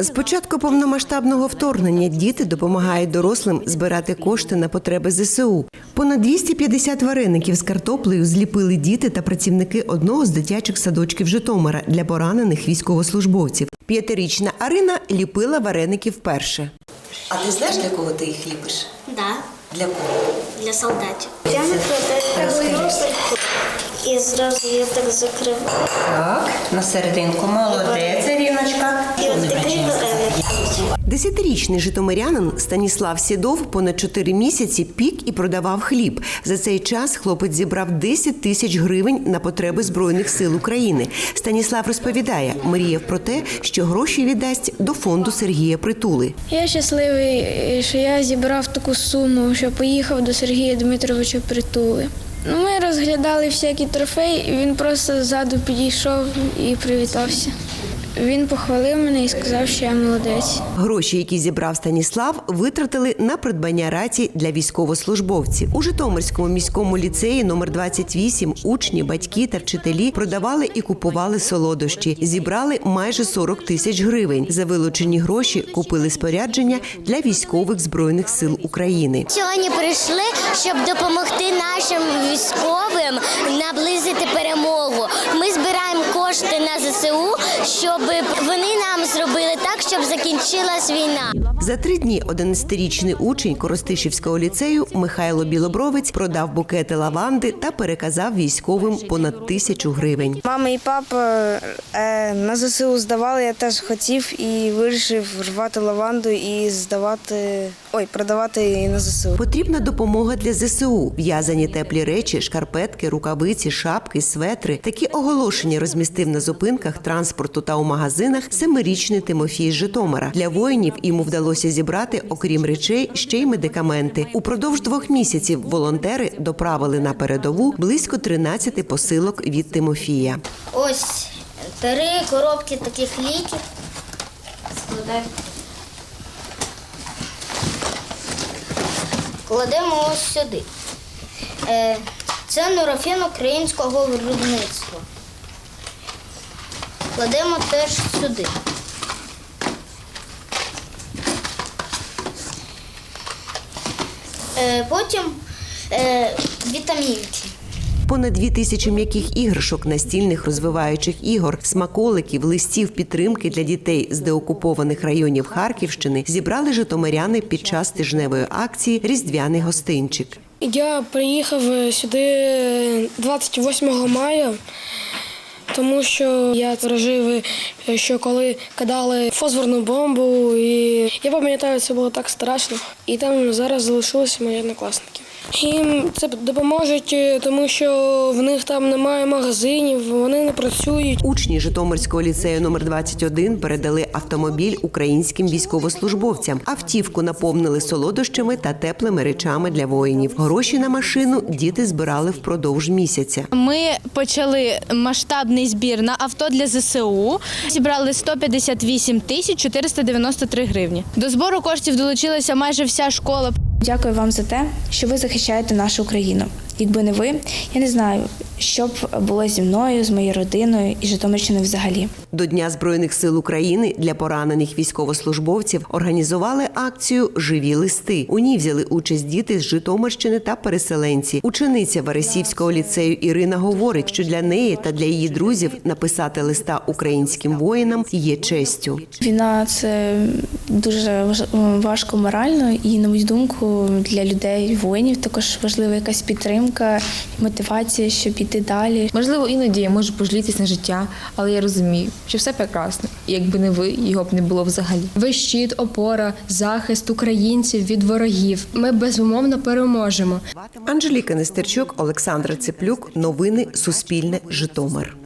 З початку повномасштабного вторгнення діти допомагають дорослим збирати кошти на потреби ЗСУ. Понад 250 вареників з картоплею зліпили діти та працівники одного з дитячих садочків Житомира для поранених військовослужбовців. П'ятирічна Арина ліпила вареники вперше. А ти знаєш, для кого ти їх ліпиш? Да, Для кого? для солдатів. Я накладаю і зразу я так закриваю. Так, на серединку. Молодець, Ріночка. І от такий вареник. Десятирічний житомирянин Станіслав Сідов понад чотири місяці пік і продавав хліб. За цей час хлопець зібрав 10 тисяч гривень на потреби збройних сил України. Станіслав розповідає, мріяв про те, що гроші віддасть до фонду Сергія Притули. Я щасливий, що я зібрав таку суму, що поїхав до Сергія Дмитровича притули. Ми розглядали всякі трофеї, і він просто ззаду підійшов і привітався. Він похвалив мене і сказав, що я молодець. Гроші, які зібрав Станіслав, витратили на придбання рацій для військовослужбовців. У Житомирському міському ліцеї номер 28 учні, батьки та вчителі продавали і купували солодощі. Зібрали майже 40 тисяч гривень. За вилучені гроші купили спорядження для військових збройних сил України. Сьогодні прийшли, щоб допомогти нашим військовим наблизити перемогу. Ми збираємо кошти на ЗСУ, щоб вони нам зробили так, щоб закінчилась війна. За три дні 11-річний учень Коростишівського ліцею Михайло Білобровець продав букети лаванди та переказав військовим понад тисячу гривень. Мама і папа е, на ЗСУ здавали, я теж хотів і вирішив рвати лаванду і здавати, ой, продавати її на ЗСУ. Потрібна допомога для ЗСУ. В'язані теплі речі, шкарпетки, рукавиці, шапки, светри. Такі оголошення розмістив на зупинках транспорту та у магазинах семирічний Тимофій Житомира. Для воїнів йому вдалося зібрати, окрім речей, ще й медикаменти. Упродовж двох місяців волонтери доправили на передову близько 13 посилок від Тимофія. Ось три коробки таких ліків. Складаємо. Кладемо ось сюди. Е, Це нурофен українського виробництва. Кладемо теж сюди. Потім е, вітамінки. Понад дві тисячі м'яких іграшок, настільних розвиваючих ігор, смаколиків, листів підтримки для дітей з деокупованих районів Харківщини зібрали житомиряни під час тижневої акції Різдвяний гостинчик. Я приїхав сюди 28 мая, тому що я пережив, що коли кидали фосфорну бомбу, і я пам'ятаю, це було так страшно. І там зараз залишилися мої однокласники. Їм це допоможе, тому що в них там немає магазинів, вони не працюють. Учні Житомирського ліцею номер 21 передали автомобіль українським військовослужбовцям. Автівку наповнили солодощами та теплими речами для воїнів. Гроші на машину діти збирали впродовж місяця. Ми почали масштабний збір на авто для ЗСУ. Зібрали 158 тисяч 493 гривні. До збору коштів долучилася майже вся школа. Дякую вам за те, що ви захищаєте нашу країну. Якби не ви, я не знаю, що б було зі мною, з моєю родиною і Житомирщиною взагалі. До Дня збройних сил України для поранених військовослужбовців організували акцію Живі листи. У ній взяли участь діти з Житомирщини та переселенці. Учениця Варесівського ліцею Ірина говорить, що для неї та для її друзів написати листа українським воїнам є честю. Війна це дуже важ- важко морально, і на мою думку, для людей, воїнів також важлива якась підтримка, мотивація, щоб іти далі. Можливо, іноді я можу пожалітись на життя, але я розумію, що все прекрасно. Якби не ви, його б не було взагалі. Ви щит, опора, захист українців від ворогів. Ми безумовно переможемо. Анжеліка Нестерчук, Олександра Цеплюк. Новини Суспільне. Житомир.